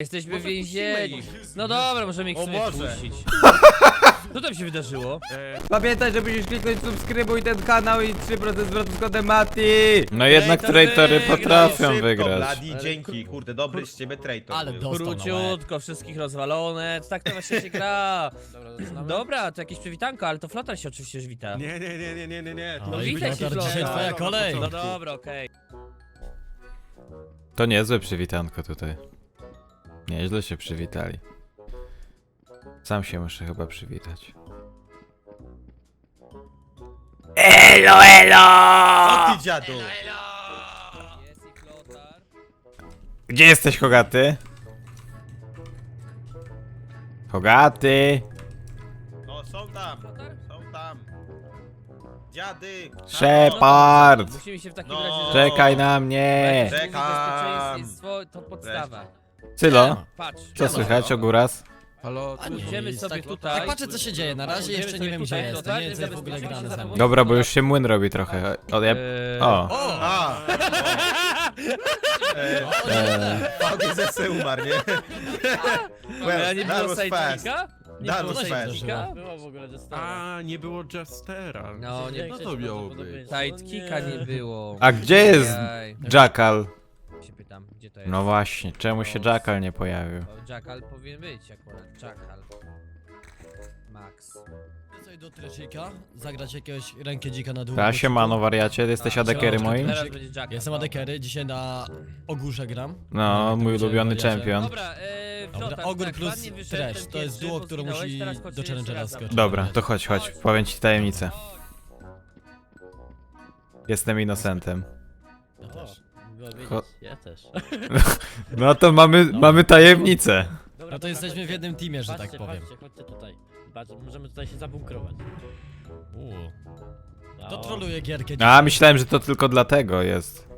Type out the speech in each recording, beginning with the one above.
Jesteśmy w Może puścimy więzieniu. ich. No dobra, możemy ich O sobie Boże. puścić. Co tam się wydarzyło? E, Pamiętaj, że musisz kliknąć subskrybuj ten kanał i 3% zwrotu z kodem Mati. No jednak Traitor traitory wygrał. potrafią Szybko, wygrać. Bladi, dzięki, kurde, dobry z ciebie traitor. Ale był. do- Dostał na łeb. Króciutko, wszystkich rozwalone. Tak to właśnie się gra. Dobra, to jakieś przywitanko, ale to Flotar się oczywiście już wita. Nie, nie, nie, nie, nie, nie, nie. No No i witaj się, Flotar, dzisiaj Flotar. twoja kolej. No dobra, okej. To niezłe przywitanko tutaj. Nieźle się przywitali. Sam się muszę chyba przywitać. Elo, elo! Ty dziadu! Jest i Flotar. Gdzie jesteś, Hogaty? Hogaty! No są tam, są tam. Dziady! Shepard! Musimy się w takim No. razie... Czekaj na mnie! Czekam. To podstawa. Cylo, Patrz. co słychać, Ogóras? Halo, A nie, Idziemy jest sobie tak- tutaj. Tak patrzę co się dzieje, na razie Idziemy jeszcze nie wiem gdzie tutaj, jest, Flotar, nie wiem co jest w ogóle grane za mną. Dobra, bo już się młyn robi trochę. O, ja... Eee, o. A! E, O, VGZS umarł, nie? Ale nie that było was fast. sidekick'a? Nie That było was fast. sidekick'a? Było w ogóle A, nie było Jestera. No, nie No to miało być. Sidekicka nie było. A gdzie jest Ajaj. Jackal? Się pytam, gdzie to jest? No właśnie, czemu się Jackal nie pojawił? Jackal powinien być akurat, Jackal. Max. Coś do Treshika, zagrać jakiegoś rękę dzika na dół. Ta siemano wariacie, jesteś A, adekery moim? Teraz będzie Jackal. Jestem adekery, dzisiaj na ogórze gram. No, mój ulubiony czempion. Dobra, e, Dobra, Flotar, Ogór tak, plus ładnie wyszedł Trash, ten to jest pierwszy, duo, które musi teraz chodź do jeszcze Challengera raz skoczyć. Dobra, to chodź, chodź, powiem ci tajemnicę. Jestem innocentem. Ja też. Cho- Ja też. No to mamy, mamy tajemnicę. Dobra, No to jesteśmy w jednym teamie, że tak patrzcie, powiem. Patrzcie, chodźcie tutaj. Patrz, możemy tutaj się zabunkrować. Uuu. No. To troluje gierkę A, myślałem, że to tylko dlatego jest.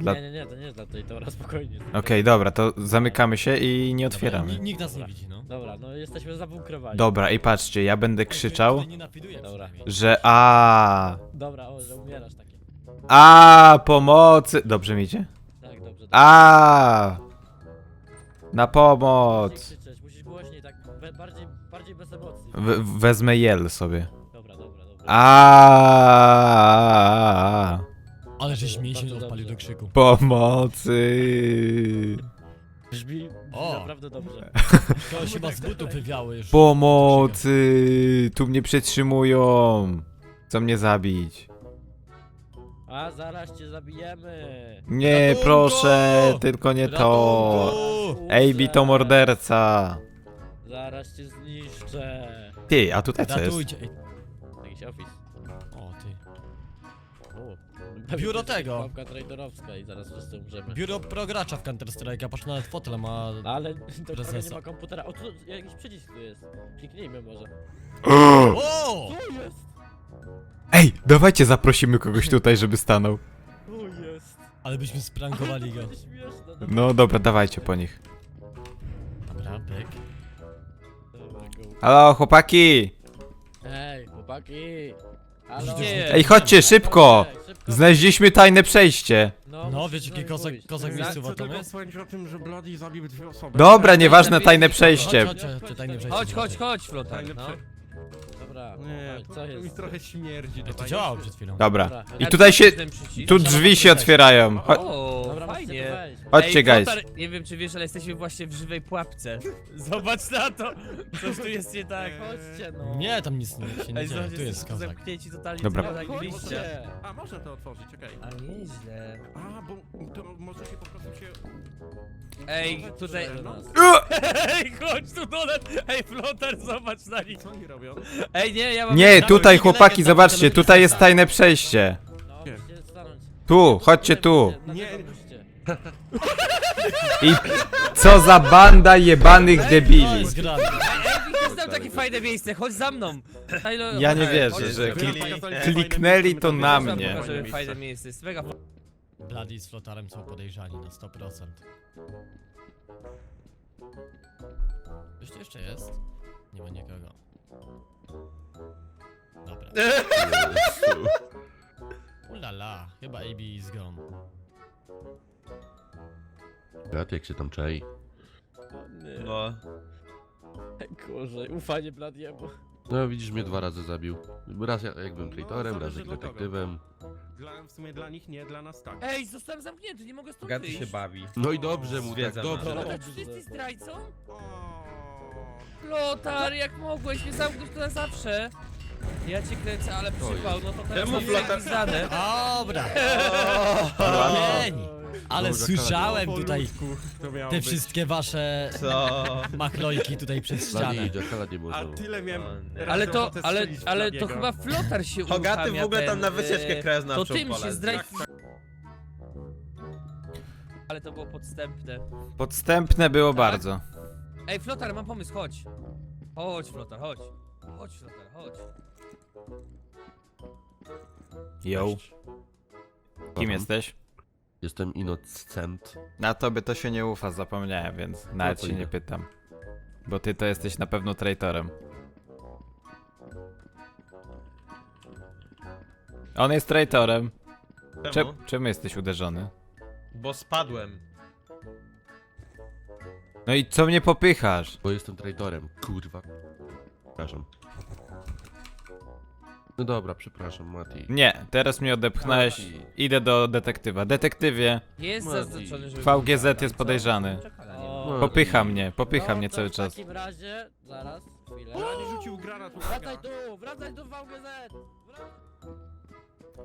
Dla... Nie, nie, nie, to nie jest dla tej, dobra, spokojnie. Okej, dobra, to zamykamy się i nie otwieramy. ni- Nikt nas nie widzi, no. Dobra, no jesteśmy zabunkrowani. Dobra, i patrzcie, ja będę krzyczał, Nie napiduje Dobra. przynajmniej. że a Dobra, o, że umierasz takie. A pomocy. Dobrze mi idzie? Tak, dobrze. dobrze. A na pomoc. krzyczeć, musisz głośniej, tak be, bardziej, bardziej bez emocji. W wezmę jel sobie. Dobra, dobra, dobra. A Ale żeś mięsień Bardzo odpalił dobrze. do krzyku. pomocy. Brzmi, brzmi O. naprawdę dobrze. To chyba z butów wywiały już. Pomocy. Tu mnie przetrzymują. Chcą mnie zabić. A, zaraz cię zabijemy. Nie, Ratunku! proszę, tylko nie to. Ratunku! AB to morderca. Zaraz cię zniszczę. Ty, a tutaj co jest? Ratujcie. Ej, Jakiś office. O ty. U. Biuro tego. Traderowska i zaraz wszyscy umrzemy. Biuro progracza w Counter Strike'a, patrz nawet fotel ma. Ale do tego nie Prezesa. ma komputera. O, tu jakiś przycisk tu jest. Kliknijmy może. O! Tu jest! Ej, dawajcie zaprosimy kogoś tutaj, żeby stanął. Tu jest! Ale byśmy sprankowali go. Będzie śmieszne. Dobra, No dobra, dawajcie po nich. Dobra, pyk. dobra, go. Halo, chłopaki! Ej, chłopaki! Halo? Ej, chodźcie, szybko! Ej, szybko. Znaleźliśmy tajne przejście. No, musisz wiecie, jaki kozak, kozak Chcę miejscowa tam tylko jest? powiedzieć o tym, że Bloody zabił dwie osoby. Dobra, nieważne, tajne przejście. Chodź, chodź, chodź, tajne przejście. Chodź, chodź, chodź, Flotar, no. Dobra, Nie, chodź, co to mi jest? trochę śmierdzi. Ej, to działało przed chwilą. Dobra. I tutaj tu się... ten przycisk. Tu drzwi się otwierają. Cho O, Dobra, fajnie. wejść. chodźcie, Ej, guys. Nie wiem czy wiesz, ale jesteśmy właśnie w żywej pułapce. Zobacz na to! Coś tu jest nie tak. Chodźcie no. Nie, tam nic nie, się nie Ej, dzieje, zobacz, tu jest jesteśmy kozak. zamknięci totalnie Dobra. co. Chodźcie. A, można to otworzyć, okej. A nieźle. A, bo to może się po prostu się... Ej, tutaj... nas. Ej, chodź tu do nas! Ej, Flotar, zobacz na nich! Co oni robią? Ej, nie, ja mam... Nie, tutaj chłopaki, zobaczcie, tutaj jest tajne przejście. No, Nie. musicie stanąć. Tu, chodźcie tu. Nie. I co za banda jebanych debili. tam takie fajne miejsce, chodź za mną! Tylo, Ja nie wierzę, że klik- kliknęli to na mnie. Fajne miejsce, jest mega Bloody z flotarem są podejrzani na 100%. Ktoś tu jeszcze jest? Nie ma nikogo. Dobra. Ulala, chyba AB is gone. Brat, jak się tam czai? No. Gorzej, ufanie Bladiemu. No widzisz, mnie dwa razy zabił. Raz ja- jak byłem No, traitorem, raz zależy jak dla kogo. detektywem. Dla, w sumie dla nich nie, dla nas tak. Ej, zostałem zamknięty, nie mogę stąd Gaty wyjść. się bawi. No i dobrze mu tak, Zwiedza dobrze. nas. Ty jesteś zdrajcą? O. Lotar, jak mogłeś mnie zamknąć to na zawsze? Ja cię kręcę, ale przypał, no to teraz Czemu mam Flotar-. Dobra. Pień. Ale Dobra, słyszałem tutaj To miało te być. wszystkie wasze Co? machlojki tutaj przez ścianę. Nie A tyle miałem. Ale to, ale, ale to chyba Flotar się Hogaty w uruchamia ogóle tam ten, na wycieczkę e, krajoznawczą To tym się tak. Ale to było podstępne. Podstępne było Tak? bardzo. Ej, Flotar, mam pomysł, chodź. Chodź, Flotar, chodź. Chodź, Flotar, chodź. Yo. Kim jesteś? Jestem Innocent. Na tobie to się nie ufa, zapomniałem, więc nawet to się idę. nie pytam. Bo ty to jesteś na pewno traitorem. On jest traitorem. Czemu? Czem, czemu jesteś uderzony? Bo spadłem. No i co mnie popychasz? Bo jestem traitorem, kurwa. Przepraszam. No dobra, przepraszam, Mati. Nie, teraz mnie odepchnąłeś. Mati. Idę do detektywa. Detektywie, Jest Mati. zaznaczony, żeby... VGZ jest podejrzany. O, Popycha mnie, popycha no mnie to cały w czas. takim razie, zaraz, chwilę. Rzucił granat, Wracaj tu, wracaj tu VGZ!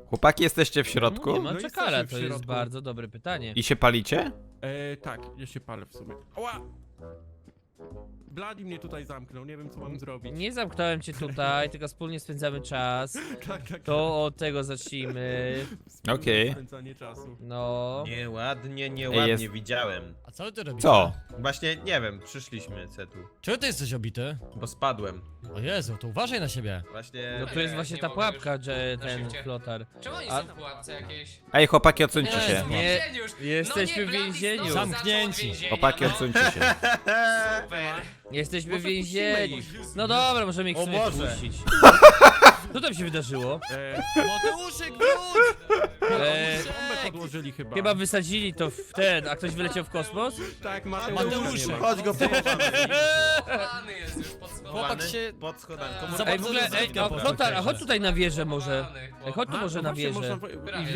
Chłopaki, jesteście w Nie środku? No czekala, jesteśmy w to jest środku. bardzo dobre pytanie. I się palicie? E, tak, ja się palę w sumie. Ała! Blady mnie tutaj zamknął, nie wiem co mam zrobić. Nie zamknąłem cię tutaj, tylko wspólnie spędzamy czas. Tak, tak. To od tego zacznijmy. Okej. Spędzanie czasu. No. Nieładnie, nieładnie jest- widziałem. A co ty robisz? Co? Właśnie, nie wiem, przyszliśmy cetu. Czemu ty jesteś obity? Bo spadłem. O Jezu, to uważaj na siebie. Właśnie... No to jest właśnie ta pułapka, że ten flotar. Czemu oni A- są w pułapce jakiejś? Ej, chłopaki, odsuńcie się. W Nie, więzieniu już. jesteśmy no w więzieniu. Zamknięci. Chłopaki, no. odsuńcie się. Super. Jesteśmy w Może więzieniu. puścimy ich. No dobra, możemy ich O sobie Boże. puścić. Co tam się wydarzyło? E, Mateuszek, wróć! Eee, bombę podłożyli chyba. chyba wysadzili to w ten, a ktoś wyleciał w kosmos? Tak, Mateusz. Mateuszek. Chodź go pochowamy. Schowany jest już. Chłopak się... Pod schodanką. Zobacz, Ej, w ogóle, ej, za o, po flotar, a chodź tutaj na wieżę może. Ej, chodź tu może no na wieżę.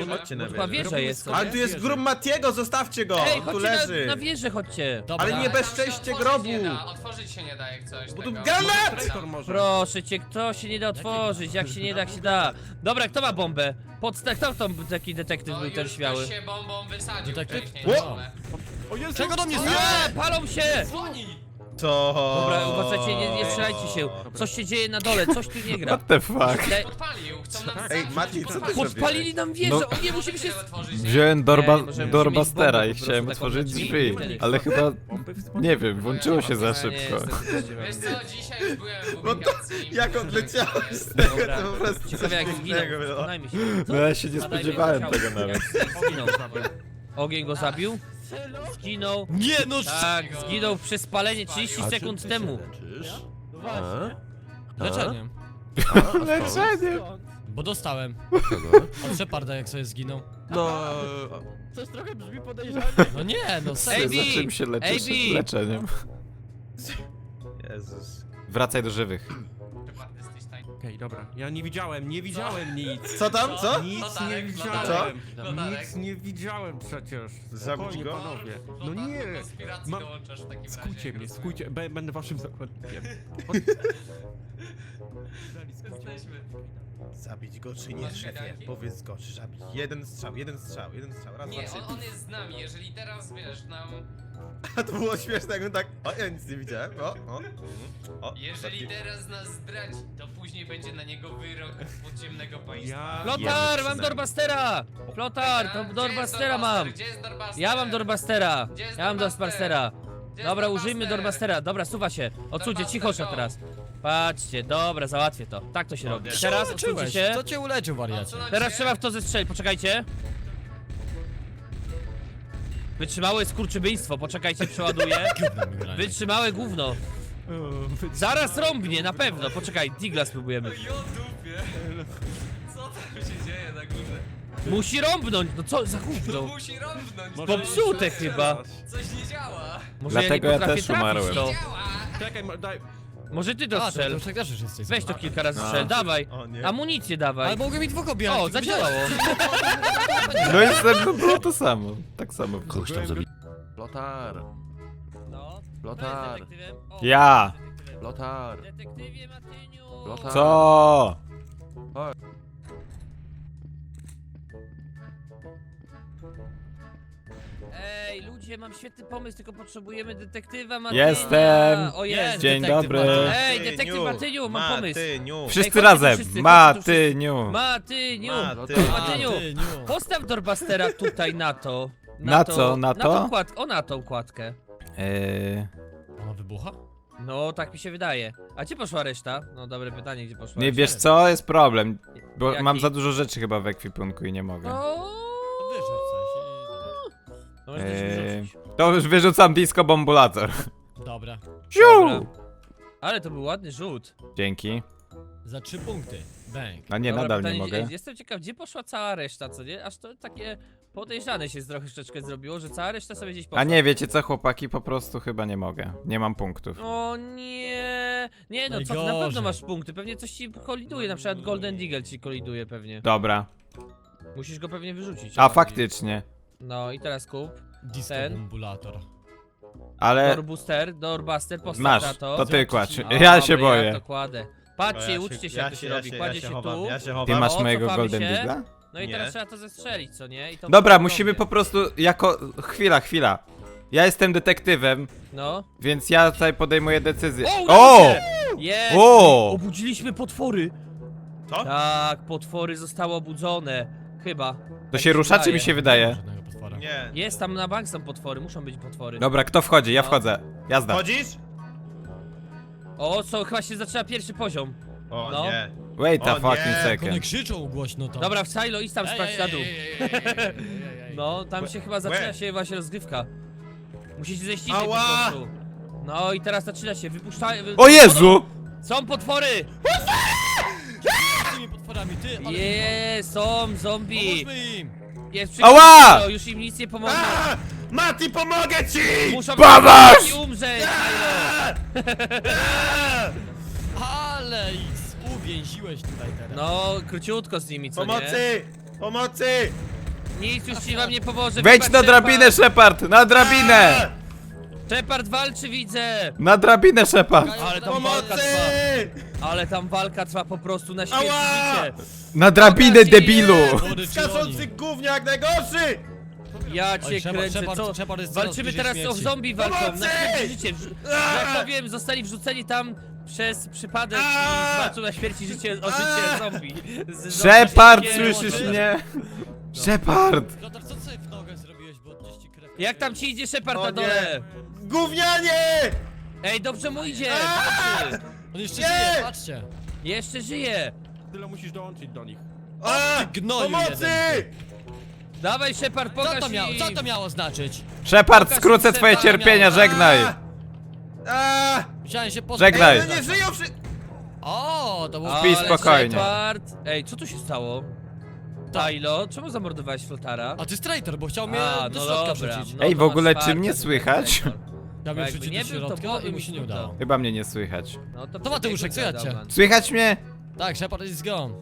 Chodźcie na Chyba wieżę. wieża jest. Ale tu jest grób Matiego, zostawcie go! Ej, On tu chodźcie leży. na, na wieżę, chodźcie. Dobra. Ale nie bezczeście grobu. Nie da, otworzyć się nie da jak coś Bo tego. tu granat! Traitor może. Proszę cię, kto się nie da otworzyć? Jak się nie da, jak się da. Dobra, kto ma bombę? Podsta kto tam taki detektyw No był ten śmiały? się bombą wysadził Detektyw? wcześniej. O! na dole. O Jezu! Czego do mnie Nie, palą się! Dzwoni! Co? Dobra, uważajcie, nie, nie strzelajcie się. Coś się dzieje na dole, coś tu nie gra. What the fuck? Le- Podpalił, chcą nam Ej, Mati, co ty. Podpalili nam wieżę, No. o nie, musimy się... otworzyć, nie? Wziąłem dorba, możemy mieć i bombę po chciałem prostu taką otworzyć na drzwi. drzwi, Nie, ale chyba, nie wiem, włączyło się za nie, szybko. Wiesz co, dzisiaj już byłem w No to ubikacji. Jak odleciałeś z tego, Dobra. to po prostu Ciekawe jak coś zginął, pięknego było. przekonajmy się. No ja się nie spodziewałem ciało. tego nawet. Jak Zginął. Ogień go zabił? Zginął. Nie no, Tak, zginął przez spalenie 30 A sekund czy ty temu. się leczysz? No właśnie. A? Leczenie. Bo dostałem. Kogo? Od Sheparda jak sobie zginął. No... Coś trochę brzmi podejrzanie. No nie, no Ej. Bi! Za czym się leczysz? Ej, Bi! Leczeniem. Jezus. Wracaj do żywych. Okej, dobra. Ja nie widziałem, nie widziałem nic. Co tam, co? Nic nie widziałem. Nic nie widziałem przecież. Zabić Spokojnie, go? panowie. No nie. do konspiracji Mam- dołączasz w takim razie. Skujcie mnie, rozumiem. skujcie. Bę- Będę waszym zakładnikiem. Jesteśmy. Zabić go czy nie, Masz szefie? kajdanki? Powiedz go, czy zabić. Jeden strzał, jeden strzał, jeden strzał. Raz, Nie, dwa, trzy. on, on jest z nami, jeżeli teraz, wiesz, nam... A to było śmieszne, jakbym tak... O, ja nic nie widziałem. O, o. mhm. o Jeżeli taki- teraz nas zdradzi, to później będzie na niego wyrok podziemnego państwa. Flotar, mam. Dorbastera! Flotar, to Dorbastera mam! Gdzie jest Dorbuster? Ja mam Dorbastera! Gdzie jest Ja mam? Dorbastera! Gdzie jest Dobra, użyjmy Dorbastera. Dobra, suwa się. Odsuńcie, cichosza go. teraz. Patrzcie, dobra, załatwię to. Tak to się robi. Teraz Teraz odsuńcie Uleczyłeś. się. Co cię uleczył, wariacie? Teraz trzeba w to zestrzelić, poczekajcie. Wytrzymałe skurczybyństwo, poczekajcie, przeładuję. Wytrzymałe gówno. Zaraz rąbnie, na pewno. Poczekaj, Digla spróbujemy. Dupie. Co tam się dzieje na górze? Musi rąbnąć, no co za To gówno? musi rąbnąć. Popsute chyba. Coś nie działa. Może Dlatego ja, nie potrafię też trafić umarłem. To. Czekaj, ma- daj. Może ty to A, to, to strzel. już tak też już jesteś. Weź to kilka razy No. strzel, dawaj. O nie. Amunicję dawaj. Ale mogę mi dwóch objechać. O, zadziałało. No i ze mną było to samo. Tak samo. Kogoś tam zabi... Lotar, No. Lotar, Kto jest detektywem? O, Ja. Lotar. Detektywie Matyniu. Lotar. Co? Ludzie, mam świetny pomysł, tylko potrzebujemy detektywa Matynia. Jestem. O, jest. Dzień detektyw dobry. Matyniu. Ej, detektyw Matyniu, mam pomysł. Matyniu. Wszyscy chodźcie tu razem. wszyscy, Matyniu. Matyniu. Matyniu. Matyniu. Ty, niu. Postaw Dorbastera tutaj na to. Na co, na Na to? tą kład... O, na tą kładkę. Eee, Ona wybucha? No, tak mi się wydaje. A gdzie poszła reszta? No, dobre pytanie, gdzie poszła nie reszta? wiesz co? Jest problem. Bo Jaki? mam za dużo rzeczy chyba w ekwipunku i nie mogę. No, możesz Eee, to już wyrzucam disco bombulator. Dobra. Dobra. Ale to był ładny rzut. Dzięki. Za trzy punkty. Bang. A nie, Dobra, nadal pytanie, nie mogę. ej, Jestem ciekaw, gdzie poszła cała reszta, co nie? Aż to takie podejrzane się trochę troszeczkę zrobiło, że cała reszta sobie gdzieś poszła. A nie, wiecie co chłopaki? Po prostu chyba nie mogę. Nie mam punktów. O nie, nie no, co ty na pewno Najgorzej. masz punkty, pewnie coś ci koliduje, na przykład Golden Deagle ci koliduje pewnie. Dobra. Musisz go pewnie wyrzucić. A faktycznie. No i teraz kup. Disco Ten. bombulator. Ale Doorbuster, Doorbuster, postaw masz, na to. to ty kładź. O, Ja się dobra, boję. to kładę. Patrzcie, uczcie się jak to się robi, ja kładzie się chowam, tu. Ja się chowam. Ty masz O, mojego cofamy Golden się. Digla? No i Nie. teraz trzeba to zestrzelić, co nie? I to Dobra, musimy po prostu jako... Chwila, chwila. Ja jestem detektywem, No. więc ja tutaj podejmuję decyzję. O! O! udało! Jest! O! Obudziliśmy potwory! Co? Tak, potwory zostały obudzone. Chyba. To Tak się rusza, czy wydaje. mi się wydaje? Nie. Jest tam na bank są potwory, muszą być potwory. Dobra, kto wchodzi? Ja No. wchodzę. Jazda. Chodzisz? O, co, chyba się zaczyna pierwszy poziom. O No. nie. Wait a O fucking nie, one second. krzyczą głośno to. Dobra, w Silo, idź tam spać na dół. No. No, tam się chyba zaczyna Łe. się właśnie rozgrywka. Musicie zejść niżej po Ała! prostu. No i teraz zaczyna się, wypuszczaj... wy- O Jezu! Są potwory! Z tymi potworami, ty, ale... Są zombie! Pomóżmy im! Jest Ała! przykro, już im nic nie pomoże. A! Mati, pomogę ci! Muszą Pomóż! i umrzeć! Ale ich uwięziłeś tutaj teraz. No, króciutko z nimi, co nie? Pomocy! Pomocy! Nic już ci wam nie pomoże. Wejdź na drabinę, Shepard! Na drabinę! Shepard. Walczy, widzę! Na drabinę, Shepard! Ale tam walka Pomocy! trwa. Ale tam walka trwa po prostu na śmierć i Ała! życie. Na drabinę, Pokaż debilu! je! Chory czy Skaczący oni? gówniak najgorszy! Ja cię Oj, Shepard, kręcę, Shepard, co? Shepard jest coraz Walczymy bliżej teraz o śmierci. zombie walką, na Pomocy! śmierć i życie. Jak powiem, zostali wrzuceni tam przez przypadek i walczą na śmierć i życie, o życie zombie. Z zombie Shepard, się słyszysz łączy. mnie? Co ty Jak tam ci idzie Shepard O na nie. dole? Gównianie! Ej, dobrze mu idzie! Walczy. On jeszcze Nie! żyje, patrzcie! Jeszcze żyje! Tyle musisz dołączyć do nich. A! gnoju Pomocy! jeden, Dawaj Shepard, Co pokaż to, miało, im. co to miało znaczyć? Shepard, Pokaż skrócę mi twoje Sheparda, cierpienia, miał- żegnaj! A! Musiałem się pozbyć. Żegnaj. One nie żyją przy... O, to było... Śpi Ale spokojnie. Shepard... Ej, co tu się stało? Tylo, czemu zamordowałeś Flotara? A ty straitor, bo chciał mnie A, do no środka dobra, wrzucić. no Ej, to w ogóle, czy mnie słychać? tak, Chciał mnie jakby wrzucić nie do był, to środka byłoby i mu mi się nie smutno. udało. Chyba mnie nie słychać. No to To Mateuszek, słychać cię. Słychać mnie? Tak, Shepard is gone.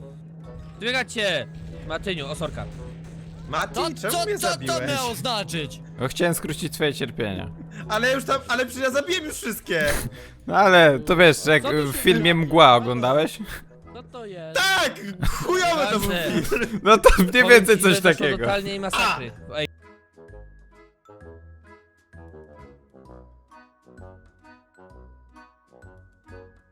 Słychać cię! Matyniu, osorka. Mati, To, czemu co, mnie co to zabiłeś? miało znaczyć? Bo chciałem skrócić twoje cierpienia. Ale już tam, ale przecież ja zabiłem już wszystkie! No ale, to wiesz, jak Co w się filmie Mgła oglądałeś? Co to jest? Tak! Chujowe to był film! No to mniej Powiem więcej ci, coś że doszło takiego. do totalnej masakry. Ej.